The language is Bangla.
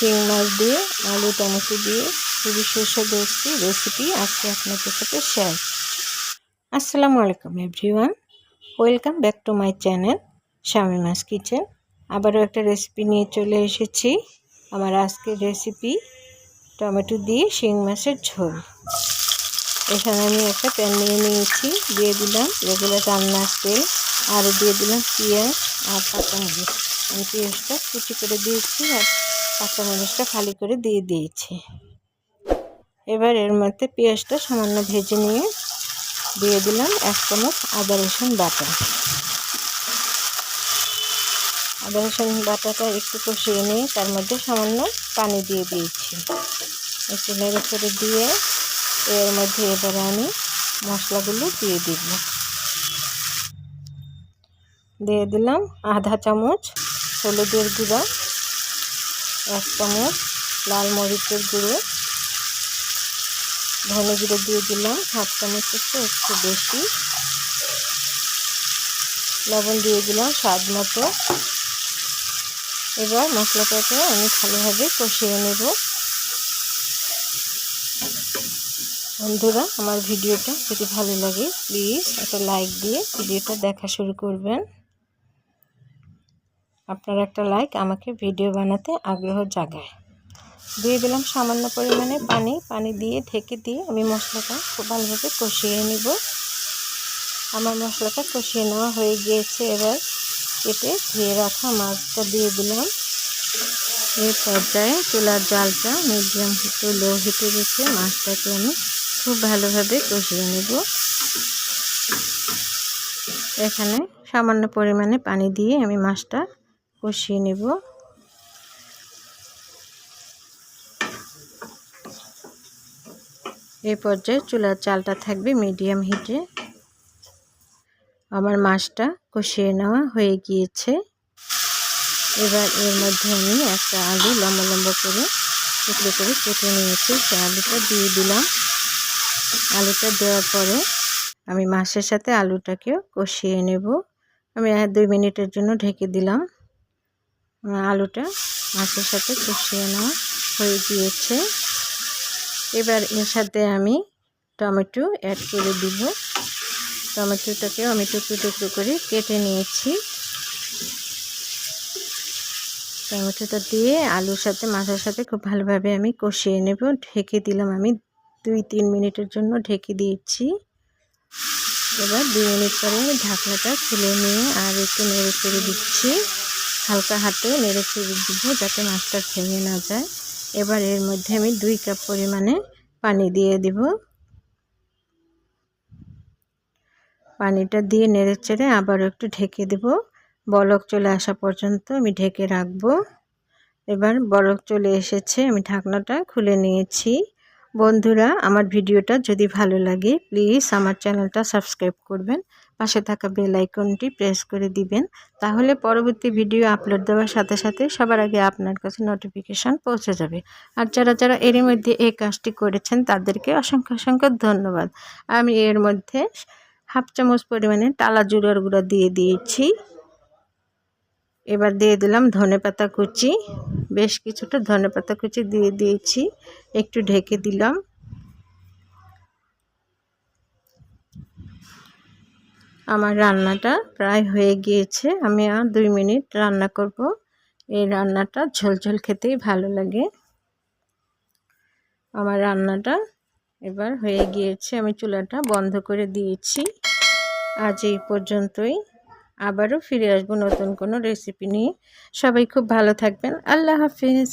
শিং মাছ দিয়ে, আলু, টমেটো দিয়ে খুবই সুস্বাদু একটি রেসিপি আজকে আপনাদের সাথে শেয়ার আসসালামু আলাইকুম everyone welcome back to my channel স্বামী মাছ কিচেন আবারও একটা রেসিপি নিয়ে চলে এসেছি, আমার আজকের রেসিপি টমেটো দিয়ে শিং মাছের ঝোল। এখানে আমি একটা প্যান নিয়ে নিয়েছি, দিয়ে দিলাম রেগুলার রান্নার তেল আরও দিয়ে দিলাম পেঁয়াজ আর কাঁচামরিচ। আমি পেঁয়াজটা কুচি করে দিয়েছি, আর কাঁচামরিচটা খালি করে দিয়ে দিয়েছি। এবার এর মধ্যে পেঁয়াজটা সামান্য ভেজে নিয়ে দিয়ে দিলাম এক চামচ আদা রসুন বাটা। আদা রসুন বাটাটা একটু কষিয়ে নিয়ে তার মধ্যে সামান্য পানি দিয়ে দিয়েছি। একটু করে দিয়ে এর মধ্যে এবারে আমি মশলাগুলো দিয়ে দিব। দিয়ে দিলাম আধা চামচ হলুদের গুঁড়া। এক চামচ লাল মরিচের গুঁড়ো। ধনে গুঁড়ো দিয়ে দিলাম, হাফ চামচ একটু একটু বেশি। লবণ দিয়ে দিলাম স্বাদ মতো। এবার মশলাটাকে আমি ভালোভাবে কষিয়ে নেব। বন্ধুরা, আমার ভিডিওটা যদি ভালো লাগে, প্লিজ একটা লাইক দিয়ে ভিডিওটা দেখা শুরু করবেন। আপনার একটা লাইক আমাকে ভিডিও বানাতে আগ্রহ জাগায়। দিয়ে দিলাম সামান্য পরিমাণে পানি। পানি দিয়ে, ঢেকে দিয়ে আমি মশলাটা খুব ভালোভাবে কষিয়ে নিব। আমার মশলাটা কষিয়ে নেওয়া হয়ে গিয়েছে। এবার কেটে ধুয়ে রাখা মাছটা দিয়ে দিলাম। এই পর্যায়ে চুলার জালটা মিডিয়াম হিটে লো হিটে রেখে মাছটাকে আমি খুব ভালোভাবে কষিয়ে নেব। এখানে সামান্য পরিমাণে পানি দিয়ে আমি মাছটা কষিয়ে নেব। এই পর্যায়ে চুলার চালটা থাকবে মিডিয়াম হিটে। আমার মাছটা কষিয়ে নেওয়া হয়ে গিয়েছে। এবার এর মধ্যে আমি একটা আলু লম্বা লম্বা করে, টুকরো করে কেটে নিয়েছি। সে আলুটা দিয়ে দিলাম। আলুটা দেওয়ার পরে আমি মাছের সাথে আলুটাকেও কষিয়ে নেব। আমি দুই মিনিটের জন্য ঢেকে দিলাম। আলুটা মাছের সাথে কষিয়ে নেওয়া হয়ে গিয়েছে। এবার এর সাথে আমি টমেটো অ্যাড করে দিব। টমেটোটাকেও আমি টুকরো টুকরো করে কেটে নিয়েছি। টমেটোটা দিয়ে আলুর সাথে মাছের সাথে খুব ভালোভাবে আমি কষিয়ে নেব। ঢেকে দিলাম আমি দুই তিন মিনিটের জন্য ঢেকে দিয়েছি। এবার দুই মিনিট পরে আমি ঢাকনাটা খুলে নিয়ে আর একটু নেড়ে করে দিচ্ছি। হালকা হাতে নেড়ে চেড়ে দিব যাতে মাছটা ভেঙে না যায়। এবার এর মধ্যে আমি দুই কাপ পরিমাণে পানি দিয়ে দিব। পানিটা দিয়ে নেড়ে চেড়ে আবার একটু ঢেকে দেব। বলক চলে আসা পর্যন্ত আমি ঢেকে রাখব। এবার বলক চলে এসেছে, আমি ঢাকনাটা খুলে নিয়েছি। বন্ধুরা, আমার ভিডিওটা যদি ভালো লাগে প্লিজ আমার চ্যানেলটা সাবস্ক্রাইব করবেন, পাশে থাকা বেল আইকনটি প্রেস করে দিবেন। তাহলে পরবর্তী ভিডিও আপলোড দেওয়ার সাথে সাথে সবার আগে আপনার কাছে নোটিফিকেশান পৌঁছে যাবে। আর যারা যারা এর মধ্যে এই কাজটি করেছেন, তাদেরকে অসংখ্য অসংখ্য ধন্যবাদ। আমি এর মধ্যে হাফ চামচ পরিমাণে টালা জুড়ার গুঁড়া দিয়ে দিয়েছি। এবার দিয়ে দিলাম ধনে পাতা কুচি। বেশ কিছুটা ধনে পাতা কুচি দিয়ে দিয়েছি, একটু ঢেকে দিলাম। আমার রান্নাটা প্রায় হয়ে গিয়েছে, আমি আর দুই মিনিট রান্না করব। এই রান্নাটা ঝোলঝোল খেতেই ভালো লাগে। আমার রান্নাটা এবার হয়ে গিয়েছে, আমি চুলাটা বন্ধ করে দিয়েছি। আজ এই পর্যন্তই। আবারও ফিরে আসব নতুন কোনো রেসিপি নিয়ে। সবাই খুব ভালো থাকবেন। আল্লাহ হাফিজ।